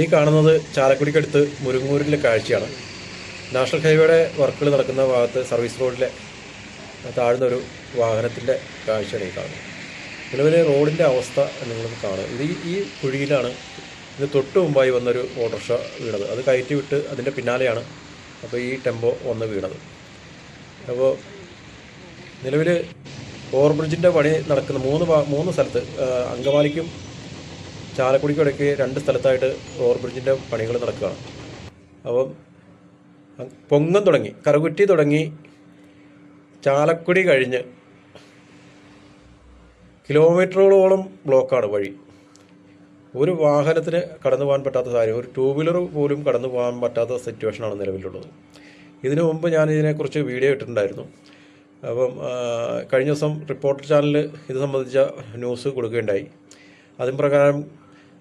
ഈ കാണുന്നത് ചാലക്കുടിക്കടുത്ത് മുരുങ്ങൂരിലെ കാഴ്ചയാണ്. നാഷണൽ ഹൈവേയുടെ വർക്കുകൾ നടക്കുന്ന ഭാഗത്ത് സർവീസ് റോഡിലെ താഴ്ന്ന ഒരു വാഹനത്തിന്റെ കാഴ്ചയാണ് ഈ കാണുന്നത്. നിലവിലെ റോഡിന്റെ അവസ്ഥ നിങ്ങൾ കാണുക. ഇത് ഈ കുഴിയിലാണ് ഇത് തൊട്ട് മുമ്പായി വന്നൊരു ഓട്ടോറിക്ഷ വീണത്. അത് കയറ്റി വിട്ട് അതിന്റെ പിന്നാലെയാണ് അപ്പോൾ ഈ ടെമ്പോ വന്ന് വീണത്. അപ്പോൾ നിലവിൽ ഓവർബ്രിഡ്ജിന്റെ പണി നടക്കുന്ന മൂന്ന് മൂന്ന് സ്ഥലത്ത് അങ്കമാലിക്കും ചാലക്കുടിക്കും ഇടയ്ക്ക് രണ്ട് സ്ഥലത്തായിട്ട് ഓവർബ്രിഡ്ജിന്റെ പണികൾ നടക്കുകയാണ്. അപ്പം പൊങ്ങം തുടങ്ങി കറുകുറ്റി തുടങ്ങി ചാലക്കുടി കഴിഞ്ഞ് കിലോമീറ്ററുകളോളം ബ്ലോക്കാണ് വഴി. ഒരു വാഹനത്തിന് കടന്നു പോകാൻ പറ്റാത്ത സാഹചര്യം ഒരു ടൂ വീലർ പോലും കടന്നു പോകാൻ പറ്റാത്ത സിറ്റുവേഷനാണ് നിലവിലുള്ളത്. ഇതിനു മുമ്പ് ഞാൻ ഇതിനെക്കുറിച്ച് വീഡിയോ ഇട്ടിട്ടുണ്ടായിരുന്നു. അപ്പം കഴിഞ്ഞ ദിവസം റിപ്പോർട്ടർ ചാനലിൽ ഇത് സംബന്ധിച്ച ന്യൂസ് കൊടുക്കുകയുണ്ടായി. അതിൻ പ്രകാരം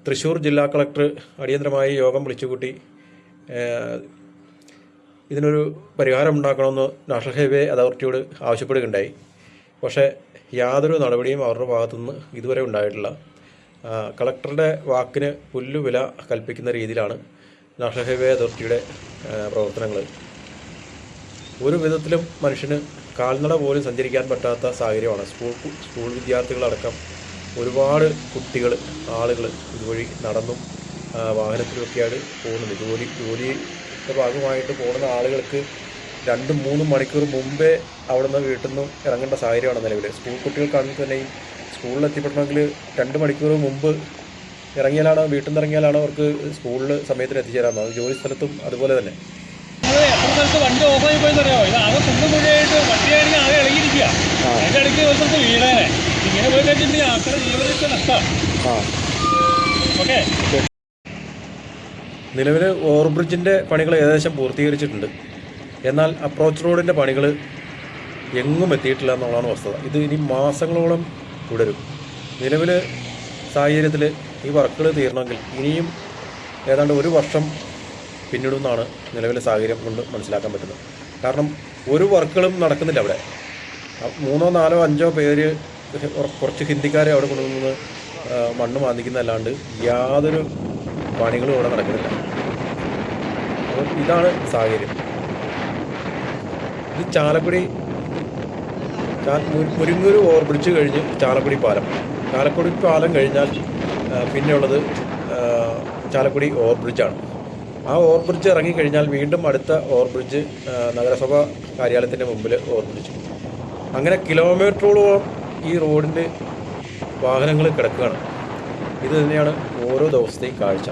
തൃശ്ശൂർ ജില്ലാ കളക്ടർ അടിയന്തരമായി യോഗം വിളിച്ചുകൂട്ടി. ഇതിനൊരു പരിഹാരം ഉണ്ടാക്കണമെന്ന് നാഷണൽ ഹൈവേ അതോറിറ്റിയോട് ആവശ്യപ്പെടുകയുണ്ടായി. പക്ഷേ യാതൊരു നടപടിയും അവരുടെ ഭാഗത്തുനിന്ന് ഇതുവരെ ഉണ്ടായിട്ടില്ല. കളക്ടറുടെ വാക്കിന് പുല്ലുവില കൽപ്പിക്കുന്ന രീതിയിലാണ് നാഷണൽ ഹൈവേ അതോറിറ്റിയുടെ പ്രവർത്തനങ്ങൾ. ഒരു വിധത്തിലും മനുഷ്യന് കാൽനട പോലും സഞ്ചരിക്കാൻ പറ്റാത്ത സാഹചര്യമാണ്. സ്കൂൾ സ്കൂൾ വിദ്യാർത്ഥികളടക്കം ഒരുപാട് കുട്ടികൾ ആളുകൾ ഇതുവഴി നടന്നും. വാഹനത്തിലൊക്കെയാണ് പോകുന്നത്. ജോലി ജോലിയുടെ ഭാഗമായിട്ട് പോകുന്ന ആളുകൾക്ക് രണ്ടും മൂന്നും മണിക്കൂർ മുമ്പേ അവിടെ നിന്ന് വീട്ടിൽ നിന്നും ഇറങ്ങേണ്ട സാഹചര്യമാണ് നിലവിൽ സ്കൂൾ കുട്ടികൾക്കാണെങ്കിൽ തന്നെയും സ്കൂളിൽ എത്തിപ്പെടണമെങ്കിൽ രണ്ട് മണിക്കൂർ മുമ്പ് ഇറങ്ങിയാലാണ് വീട്ടിൽ നിന്ന് ഇറങ്ങിയാലാണ് അവർക്ക് സ്കൂളിൽ സമയത്തിന് എത്തിച്ചേരാൻ അത് ജോലി സ്ഥലത്തും അതുപോലെ തന്നെ. സ്ഥലത്ത് വണ്ടി ഓഫായി പോയെന്നറിയാമോ ഇത് ആകെ കുണ്ടും കുഴിയായിട്ട് വണ്ടിയാണെങ്കിൽ ആകെ ഇളകിയിരിക്കുക അതിന്റെ ഇടയ്ക്ക് ഒരു സ്ഥലത്ത് വീണേനെ. ജീവനൊക്കെ നഷ്ടമാണ് ഓക്കെ. നിലവിൽ ഓവർബ്രിഡ്ജിന്റെ പണികൾ ഏകദേശം പൂർത്തീകരിച്ചിട്ടുണ്ട്. എന്നാൽ അപ്രോച്ച് റോഡിന്റെ പണികൾ എങ്ങും എത്തിയിട്ടില്ല എന്നുള്ളതാണ് വസ്തുത. ഇത് ഇനി മാസങ്ങളോളം തുടരും. നിലവിൽ സാഹചര്യത്തിൽ ഈ വർക്കുകൾ തീരണമെങ്കിൽ ഇനിയും ഏതാണ്ട് ഒരു വർഷം പിന്നിടുമെന്നാണ് നിലവിലെ സാഹചര്യം കൊണ്ട് മനസ്സിലാക്കാൻ പറ്റുന്നത്. കാരണം ഒരു വർക്കുകളും നടക്കുന്നില്ല അവിടെ. മൂന്നോ നാലോ അഞ്ചോ പേര് കുറച്ച് ഹിന്ദിക്കാരെ അവിടെ കൊണ്ടുവന്ന് മണ്ണ് മാന്തിക്കുന്നതല്ലാണ്ട് യാതൊരു പണികളും ഇവിടെ നടക്കുന്നില്ല. അപ്പം ഇതാണ് സാഹചര്യം. ഇത് ചാലക്കുടി മുരിങ്ങൂർ മു- മുരിങ്ങൂര് ഓവർ ബ്രിഡ്ജ് കഴിഞ്ഞ് ചാലക്കുടി പാലം. ചാലക്കുടി പാലം കഴിഞ്ഞാൽ പിന്നെയുള്ളത് ചാലക്കുടി ഓവർ ബ്രിഡ്ജാണ് ആ ഓവർ ബ്രിഡ്ജ് ഇറങ്ങിക്കഴിഞ്ഞാൽ വീണ്ടും അടുത്ത ഓവർ ബ്രിഡ്ജ് നഗരസഭാ കാര്യാലയത്തിന്റെ മുമ്പിൽ ഓവർ ബ്രിഡ്ജ് അങ്ങനെ കിലോമീറ്ററോളം ഈ റോഡിന്റെ വാഹനങ്ങൾ കിടക്കുകയാണ്. ഇത് തന്നെയാണ് ഓരോ ദിവസത്തെയും കാഴ്ച.